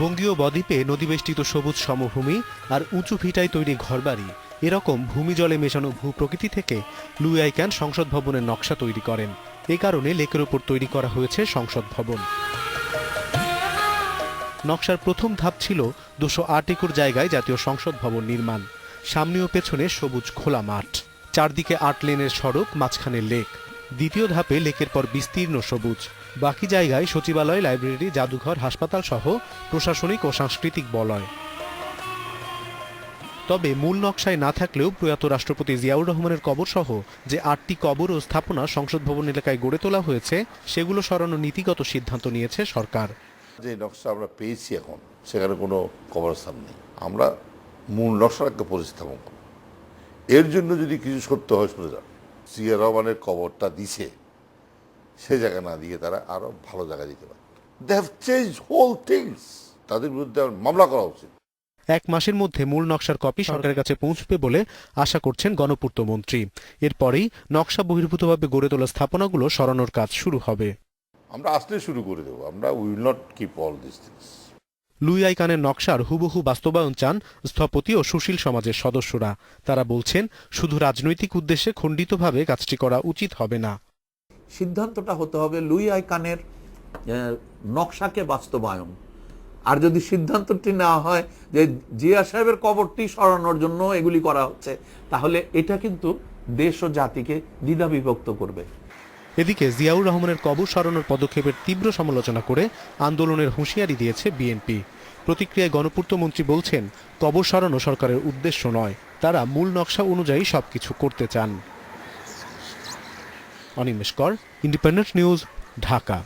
বঙ্গীয় বদ্বীপে নদীবেষ্টিত সবুজ সমভূমি আর উঁচু ভিটায় তৈরি ঘরবাড়ি। এরকম ভূমি জলে মেশানো ভূ প্রকৃতি থেকে লুই আইক্যান সংসদ ভবনের নকশা তৈরি করেন। এ কারণে লেকের ওপর তৈরি করা হয়েছে সংসদ ভবন। নকশার প্রথম ধাপ ছিল দুশো আট একর জায়গায় জাতীয় সংসদ ভবন নির্মাণ। সামনে ও পেছনে সবুজ খোলা মাঠ। চারদিকে আট লেনের সড়ক, মাঝখানে লেক। দ্বিতীয় ধাপে লেকের পর বিস্তীর্ণ সবুজ। বাকি জায়গায় সচিবালয়, লাইব্রেরি, জাদুঘর, হাসপাতাল সহ প্রশাসনিক ও সাংস্কৃতিক বলয়। তবে মূল নকশায় না থাকলেও প্রয়াত রাষ্ট্রপতি জিয়াউর রহমানের কবর সহ যে আটটি কবর ও স্থাপনা সংসদ ভবন এলাকায় গড়ে তোলা হয়েছে, সেগুলো সরানোর নীতিগত সিদ্ধান্ত নিয়েছে সরকার। যে নকশা আমরা পেয়েছি এখন, সেখানে কোনো কবরস্থান নেই। আমরা মূল নকশাটাকে প্রতিস্থাপন করব। এর জন্য যদি কিছু সত্য হয়, শুনে সিয়া রহমানের কবরটা দিছে সে জায়গা না দিয়ে তারা আরও ভালো জায়গা দিতে পারে they have change whole things তাদের বিরুদ্ধে মামলা করা উচিত। এক মাসের মধ্যে মূল নকশার কপি সরকারের কাছে পৌঁছবে বলে আশা করছেন গণপূর্ত মন্ত্রী। এরপরেই নকশা বহির্ভূতভাবে গড়ে তোলা স্থাপনাগুলো সরানোর কাজ শুরু হবে। আমরা আসলে শুরু করে দেবো। আমরা will not keep all this things Louis আইকানের নকশার হুবহু বাস্তবায়ন চান স্থপতি ও সুশীল সমাজের সদস্যরা। তারা বলছেন, শুধু রাজনৈতিক উদ্দেশ্যে খণ্ডিতভাবে কাজটি করা উচিত হবে না। সিদ্ধান্তটা হতে হবে লুই আইকানের নকশাকে বাস্তবায়ন। আর যদি সিদ্ধান্তটি নেওয়া হয় যে জিয়া সাহেবের কবরটি সরানোর জন্য এগুলি করা হচ্ছে, তাহলে এটা কিন্তু দেশ ও জাতিকে দ্বিধা বিভক্ত করবে। এদিকে জিয়াউর রহমানের কবর সরানোর পদক্ষেপের তীব্র সমালোচনা করে আন্দোলনের হুঁশিয়ারি দিয়েছে বিএনপি। প্রতিক্রিয়ায় গণপূর্ত মন্ত্রী বলছেন, কবর সরানো সরকারের উদ্দেশ্য নয়, তারা মূল নকশা অনুযায়ী সবকিছু করতে চান। অনিমেষ কর, ইন্ডিপেন্ডেন্ট নিউজ, ঢাকা।